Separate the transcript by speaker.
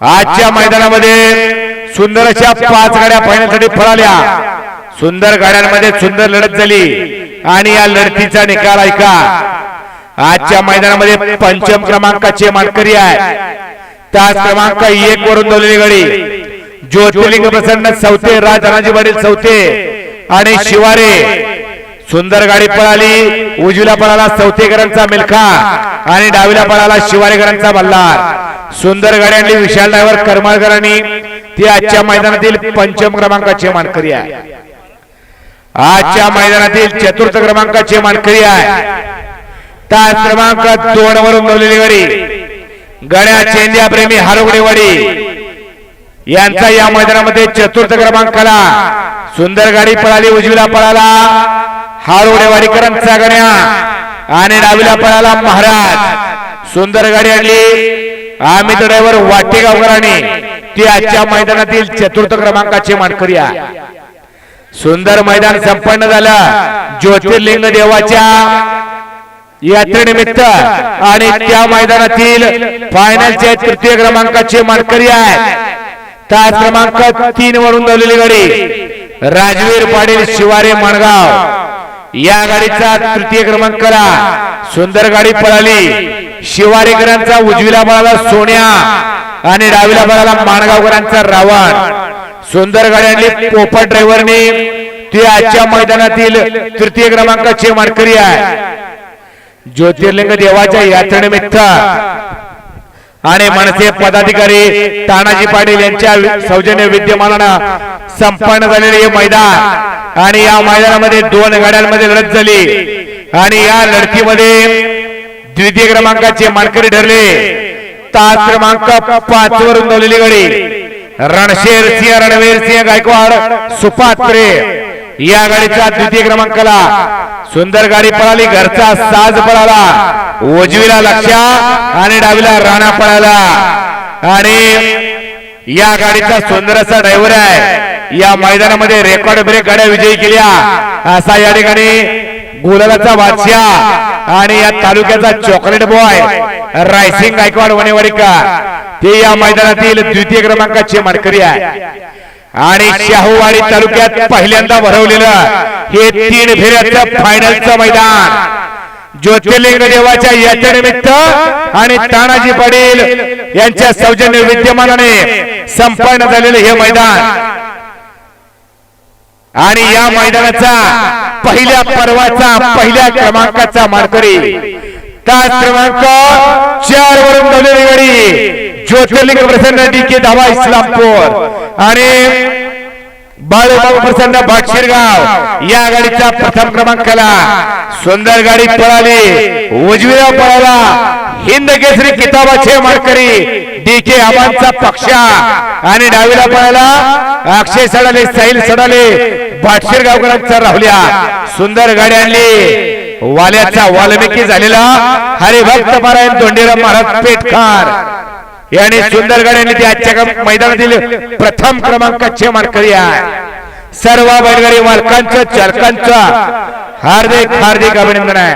Speaker 1: आजच्या मैदानामध्ये सुंदर अशा पाच गाड्या पाहण्यासाठी पळाल्या सुंदर गाड्यांमध्ये सुंदर लढत झाली. आणि या लढतीचा निकाल ऐका. आजच्या मैदानामध्ये पंचम क्रमांकाचे मानकरी आहे. तास क्रमांक एक वरून दोलेली गाडी. ज्योतिर्लिंग प्रसन्न चौथे राज वडील चौथे आणि शिवारे. सुंदर गाडी पळाली उजवीला पळाला चौथेकरांचा मिल्खा आणि डावीला पळाला शिवारेकरांचा मल्हार सुंदर गाडी आणली विशाल डायव्हर करमाळकरांनी ती आजच्या मैदानातील पंचम क्रमांकाचे मानकरी आहे. आजच्या मैदानातील चतुर्थ क्रमांकाचे मानकरी आहे. तास क्रमांक दोन वरून नवलेली गाडी गड्या चेंद्या प्रेमी हारोगडेवाडी यांचा या मैदानामध्ये चतुर्थ क्रमांकाला सुंदर गाडी पळाली उजवीला पळाला. हारोडेवाडीकरांचा गण्या आणि डावीला पळाला महाराज. सुंदर गाडी आणली आम्ही ड्रायव्हर वाटेगावकरांनी ती आजच्या मैदानातील चतुर्थ क्रमांकाचे मानकरी सुंदर मैदान संपन्न झालं. ज्योतिर्लिंग देवाच्या यात्रेनिमित्त आणि त्या मैदानातील फायनलचे तृतीय क्रमांकाचे मानकरी आहे. तास क्रमांक तीन वरून दवलेली गाडी. राजवीर पाटील शिवारे माणगाव या गाडीचा तृतीय क्रमांकाला सुंदर गाडी पळाली. शिवारेकरांचा उजवीला बळाला सोन्या आणि डावीला बळाला माणगावकरांचा रावण. सुंदर गाडी आणली पोपट ड्रायव्हरने ते आजच्या मैदानातील तृतीय क्रमांकाचे मानकरी आहे ज्योतिर्लिंग देवाच्या यात्रेनिमित्त आणि मनसे पदाधिकारी तानाजी पाटील यांच्या सौजन्य विद्यमानानं संपन्न झालेले हे मैदान. आणि या मैदानामध्ये दोन गाड्यांमध्ये लढत झाली. आणि या लढतीमध्ये द्वितीय क्रमांकाचे मानकरी ठरले. तास क्रमांक पाच वर नोंदवलेली गाडी. रणशेर सिंह रणवीर सिंह गायकवाड सुपात्रे. या गाडीचा द्वितीय क्रमांकाला सुंदर गाडी पळाली घरचा साज पळाला. उजवीला लक्षा आणि डावीला राणा पळाला. आणि या गाडीचा सुंदर असा ड्रायव्हर आहे. या मैदानामध्ये रेकॉर्ड ब्रेक गाड्या विजयी केल्या. असा या ठिकाणी गुलालाचा बादशाह आणि या तालुक्याचा चॉकलेट बॉय रायसिंग गायकवाड वनेवाडीकर ते या मैदानातील द्वितीय क्रमांकाचे मानकरी आहे आणि शाहूवाडी तालुक्यात पहिल्यांदा भरवलेलं हे तीन फेऱ्याचं फायनलचं मैदान. ज्योतिर्लिंग देवाच्या यात्रेनिमित्त आणि तानाजी पाटील यांच्या सौजन्य विद्यमानाने संपन्न झालेले हे मैदान. आणि या मैदानाचा पहिल्या पर्वाचा पहिल्या क्रमांकाचा मानकरी. तास क्रमांक चार वरून ज्योतिर्लिंग प्रसन्न डी के धावा इस्लामपूर. आणि बाळूबाबू प्रसन्न भाटशिरगाव या गाडीचा प्रथम क्रमांकाला सुंदर गाडी पळाली. उजवीला पळाला. हिंद केसरी किताबाचे मारकरी डी के आबांचा पक्षा. आणि डावीला पळाला अक्षय सडाले साहिल सडाले बाटशीर गावकरांचा राहुल्या. सुंदर गाडी आणली. वाल्याचा वाल्मिकी झालेला हरिभक्त पारायण दोंडेराम महाराज पेटखार याने सुंदरगड यांनी ते आजच्या मैदानातील प्रथम क्रमांकाचे मानकरी आहे. सर्व बैलगाडी मालकांचं चालकांचं हार्दिक हार्दिक अभिनंदन आहे.